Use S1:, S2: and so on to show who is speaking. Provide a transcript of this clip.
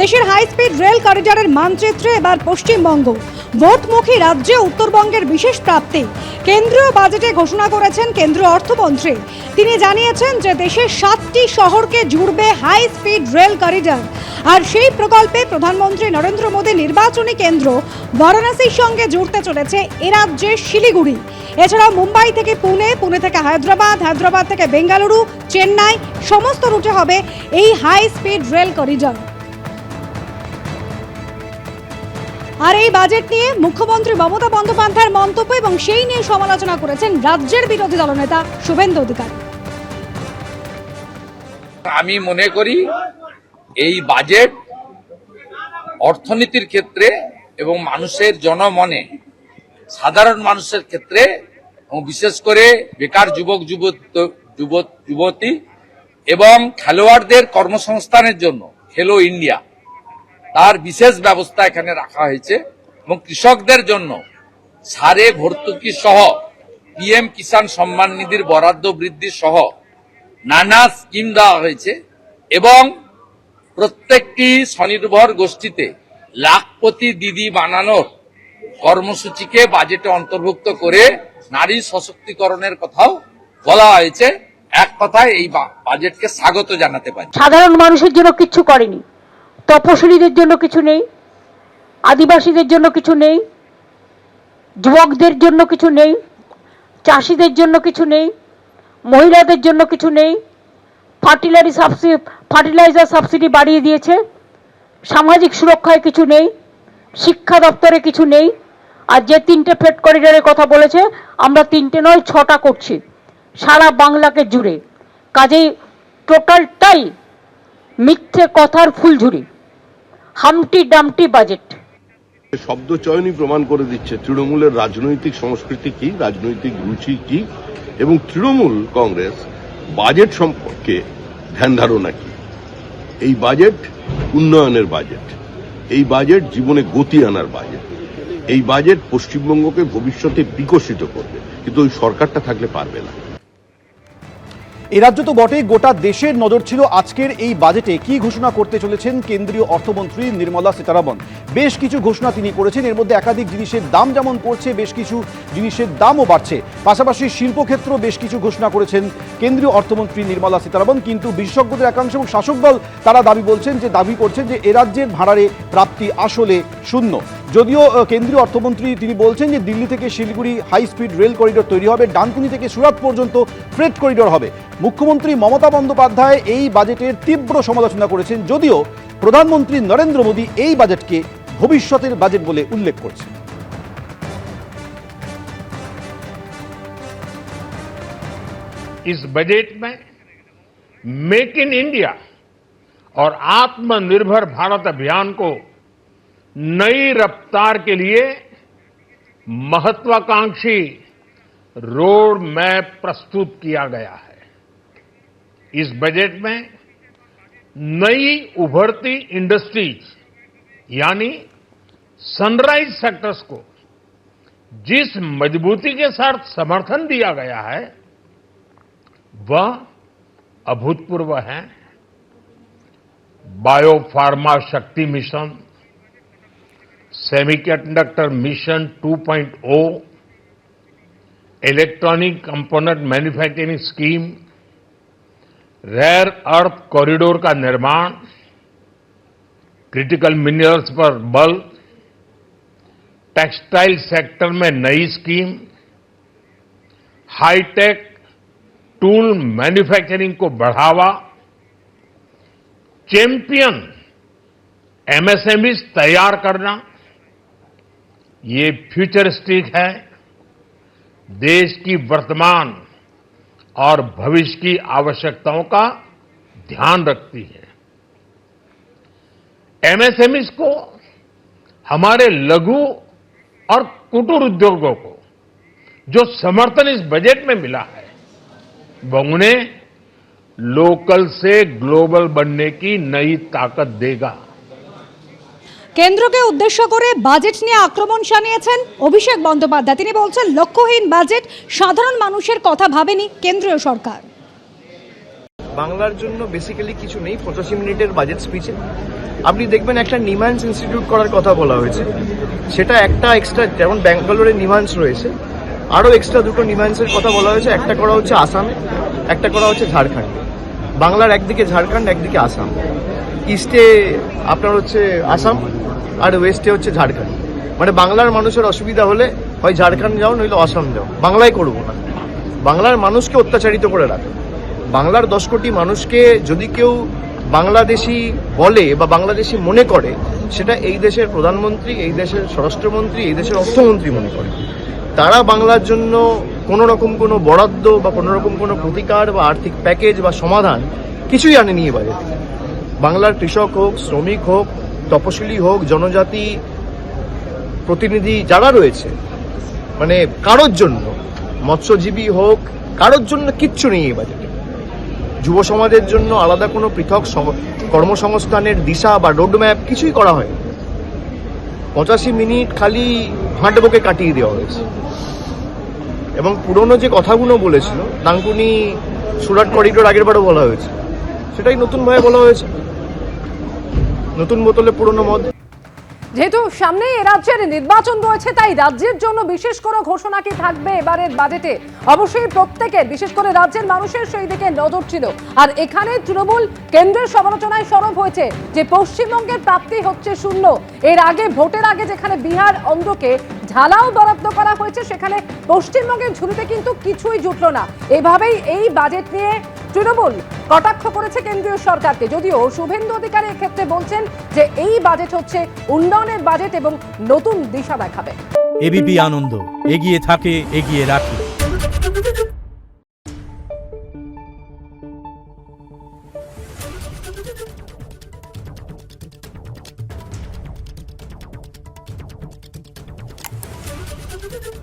S1: দেশের high speed rail করিডোরের মানচিত্রে এবার পশ্চিমবঙ্গ। ভোটমুখী রাজ্যে উত্তরবঙ্গের বিশেষ প্রাপ্তি। কেন্দ্রীয় বাজেটে ঘোষণা করেছেন কেন্দ্রীয় অর্থমন্ত্রী। তিনি জানিয়েছেন যে দেশের সাতটি শহরকে জুড়বে হাই স্পিড রেল করিডোর আর সেই প্রকল্পে প্রধানমন্ত্রী নরেন্দ্র মোদী নির্বাচনী কেন্দ্র বারাণসীর সঙ্গে জুড়তে চলেছে এ রাজ্যের শিলিগুড়ি। এছাড়াও মুম্বাই থেকে পুনে পুনে থেকে হায়দ্রাবাদ হায়দ্রাবাদ থেকে বেঙ্গালুরু, চেন্নাই, সমস্ত রুটে হবে এই হাই স্পিড রেল করিডোর আর এই বাজেট নিয়ে মুখ্যমন্ত্রী মমতা বন্দ্যোপাধ্যায়ের মন্তব্য এবং সেই নিয়ে সমালোচনা করেছেন রাজ্যের বিরোধী দলনেতা শুভেন্দু অধিকারী।
S2: আমি মনে করি এই বাজেট অর্থনীতির ক্ষেত্রে এবং মানুষের জনমনে, সাধারণ মানুষের ক্ষেত্রে এবং বিশেষ করে বেকার যুবক, যুবত- এবং খেলোয়াড়দের কর্মসংস্থানের জন্য খেলো ইন্ডিয়া তার বিশেষ ব্যবস্থা এখানে রাখা হয়েছে এবং কৃষকদের জন্য সারে ভর্তুকি সহ পিএম কিষাণ সম্মান নিধির বরাদ্দ বৃদ্ধি সহ নানা স্কিম দেওয়া হয়েছে এবং প্রত্যেকটি স্বনির্ভর গোষ্ঠীতে লাখপতি দিদি বানানোর কর্মসূচিকে বাজেটে অন্তর্ভুক্ত করে নারী সশক্তিকরণের কথাও বলা হয়েছে। এক কথায় এই বাজেটকে স্বাগত জানাতে পারি।
S3: সাধারণ মানুষের জন্য কিচ্ছু করেনি। তপশিলীদের জন্য কিছু নেই, আদিবাসীদের জন্য কিছু নেই, যুবকদের জন্য কিছু নেই, চাষিদের জন্য কিছু নেই, মহিলাদের জন্য কিছু নেই। ফার্টিলারি সাবসিডি ফার্টিলাইজার সাবসিডি বাড়িয়ে দিয়েছে, সামাজিক সুরক্ষায় কিছু নেই, শিক্ষা দপ্তরে কিছু নেই। আর যে তিনটে ফেড করিডোরের কথা বলেছে, আমরা তিনটে নয়, ছটা করছি, সারা বাংলাকে জুড়ে। কাজেই টোটালটাই মিথ্যে কথার ফুলঝুরি। হামটি ডামটি বাজেট
S4: শব্দ চয়নই প্রমাণ করে দিচ্ছে, তৃণমূলের রাজনৈতিক সংস্কৃতি কি, রাজনৈতিক রুচি কি, এবং তৃণমূল কংগ্রেস বাজেট সম্পর্কে ধ্যান ধারণা কি? এই বাজেট উন্নয়নের বাজেট এই বাজেট জীবনে গতি আনার বাজেট এই বাজেট পশ্চিমবঙ্গকে ভবিষ্যতে বিকশিত করবে, কিন্তু ওই সরকারটা থাকলে পারবে না।
S5: এ রাজ্য তো বটে গোটা দেশের নজর ছিল আজকের এই বাজেটে। কি ঘোষণা করতে চলেছেন কেন্দ্রীয় অর্থমন্ত্রী নির্মলা সীতারামন? বেশ কিছু ঘোষণা তিনি করেছেন, এর মধ্যে একাধিক জিনিসের দাম যেমন পড়ছে, বেশ কিছু জিনিসের দামও বাড়ছে। পাশাপাশি শিল্পক্ষেত্র বেশ কিছু ঘোষণা করেছেন কেন্দ্রীয় অর্থমন্ত্রী নির্মলা সীতারামন। কিন্তু বিশেষজ্ঞদের একাংশ এবং শাসক দল, তারা দাবি বলছেন যে, দাবি করছেন যে, এ রাজ্যের ভাড়ারে প্রাপ্তি আসলে শূন্য। যদিও কেন্দ্রীয় অর্থমন্ত্রী তিনি বলছেন যে, দিল্লি থেকে Siliguri high speed rail corridor তৈরি হবে, ডানকুনি থেকে সুরাট পর্যন্ত ফ্রেট করিডোর হবে। মুখ্যমন্ত্রী মমতা বন্দ্যোপাধ্যায় এই বাজেটের তীব্র সমালোচনা করেছেন যদিও প্রধানমন্ত্রী নরেন্দ্র মোদী এই বাজেটকে ভবিষ্যতের বাজেট বলে উল্লেখ করছেন
S6: इस बजट में मेक इन इंडिया और आत्मनिर्भर भारत अभियान को नई रफ्तार के लिए महत्वाकांक्षी रोड मैप प्रस्तुत किया गया है इस बजट में नई उभरती इंडस्ट्रीज़, यानी सनराइज सेक्टर्स को जिस मजबूती के साथ समर्थन दिया गया है, वह अभूतपूर्व है। Biopharma Shakti mission, semiconductor mission 2.0 electronic component manufacturing scheme rare earth corridor का निर्माण क्रिटिकल मिनरल्स पर बल टेक्सटाइल सेक्टर में नई स्कीम हाईटेक टूल मैन्युफैक्चरिंग को बढ़ावा चैंपियन एमएसएमईज तैयार करना, ये फ्यूचरिस्टिक है। देश की वर्तमान और भविष्य की आवश्यकताओं का ध्यान रखती है। एमएसएमईज को, हमारे लघु और कुटीर उद्योगों को, जो समर्थन इस बजट में मिला है, वह उन्हें लोकल से ग्लोबल बनने की नई ताकत देगा।
S1: কেন্দ্রকে উদ্দেশ্য করে বাজেট নিয়ে আক্রমণ শানিয়েছেন অভিষেক বন্দ্যোপাধ্যায়। তিনি বলছেন, লক্ষ্যহীন বাজেট সাধারণ মানুষের কথা ভাবেনি কেন্দ্রীয় সরকার।
S7: বাংলার জন্য বেসিক্যালি কিছু নেই, পঁচাশি মিনিটের বাজেট স্পিচে আপনি দেখবেন একটা নিমান্স ইনস্টিটিউট করার কথা বলা হয়েছে। সেটা একটা এক্সট্রা যেমন ব্যাঙ্গালোরে নিমান্স রয়েছে, আরও এক্সট্রা দুটো নিমান্সের কথা বলা হয়েছে। একটা করা হচ্ছে আসামে, একটা করা হচ্ছে ঝাড়খণ্ডে। বাংলার একদিকে ঝাড়খণ্ড, একদিকে আসাম। ইস্টে আপনার হচ্ছে আসাম আর ওয়েস্টে হচ্ছে ঝাড়খণ্ড। মানে বাংলার মানুষের অসুবিধা হলে হয় ঝাড়খণ্ড যাও, নইলে আসাম যাও। বাংলায় করব না। বাংলার মানুষকে অত্যাচারিত করে রাখে। বাংলার দশ কোটি মানুষকে যদি কেউ বাংলাদেশি বলে বা বাংলাদেশি মনে করে, সেটা এই দেশের প্রধানমন্ত্রী, এই দেশের স্বরাষ্ট্রমন্ত্রী, এই দেশের অর্থমন্ত্রী মনে করে। তারা বাংলার জন্য কোনো রকম কোনো বরাদ্দ বা কোনো রকম কোনো প্রতিকার বা আর্থিক প্যাকেজ বা সমাধান কিছুই আনেনি এ বাজেটে বাংলার কৃষক হোক, শ্রমিক হোক তপশিলি হোক, জনজাতি, প্রতিনিধি যারা রয়েছে মানে কারোর জন্য, মৎস্যজীবী হোক, কারোর জন্য কিচ্ছু নেই এই বাজেটে যুব সমাজের জন্য আলাদা কোনো পৃথক কর্মসংস্থানের দিশা বা রোডম্যাপ কিছুই করা হয় পঁচাশি মিনিট খালি হাঁটবুকে কাটিয়ে দেওয়া হয়েছে। এবং পুরনো যে কথাগুলো বলেছিল ডাঙ্কুনি সুরাট করিডোর আগের বারও বলা হয়েছে, সেটাই নতুনভাবে বলা হয়েছে। নতুন বোতলে পুরনো মদ?
S8: যেহেতু সামনে রাজ্যের নির্বাচন রয়েছে, তাই রাজ্যের জন্য বিশেষ কোনো ঘোষণা কি থাকবে এবারের বাজেটে? অবশ্যই প্রত্যেকের বিশেষ করে রাজ্যের মানুষের সেই দিকে নজর ছিল। আর এখানে তৃণমূল কেন্দ্রের সমালোচনায় সরব হয়েছে যে পশ্চিমবঙ্গের প্রাপ্তি হচ্ছে শূন্য। এর আগে, ভোটের আগে যেখানে বিহার অন্ধ্রকে ঢালাও বরাদ্দ করা হয়েছে, সেখানে পশ্চিমবঙ্গের ঝুলিতে কিন্তু কিছুই জুটলো না। এভাবেই এই বাজেট নিয়ে তৃণমূল কটাক্ষ করেছে কেন্দ্রীয় সরকারকে যদিও শুভেন্দু অধিকারী ক্ষেত্রে বলছেন যে এই বাজেট হচ্ছে উন্নয়নের বাজেট এবং নতুন দিশা দেখাবে
S9: এবিপি আনন্দ, এগিয়ে থাকে, এগিয়ে রাখে Thank you.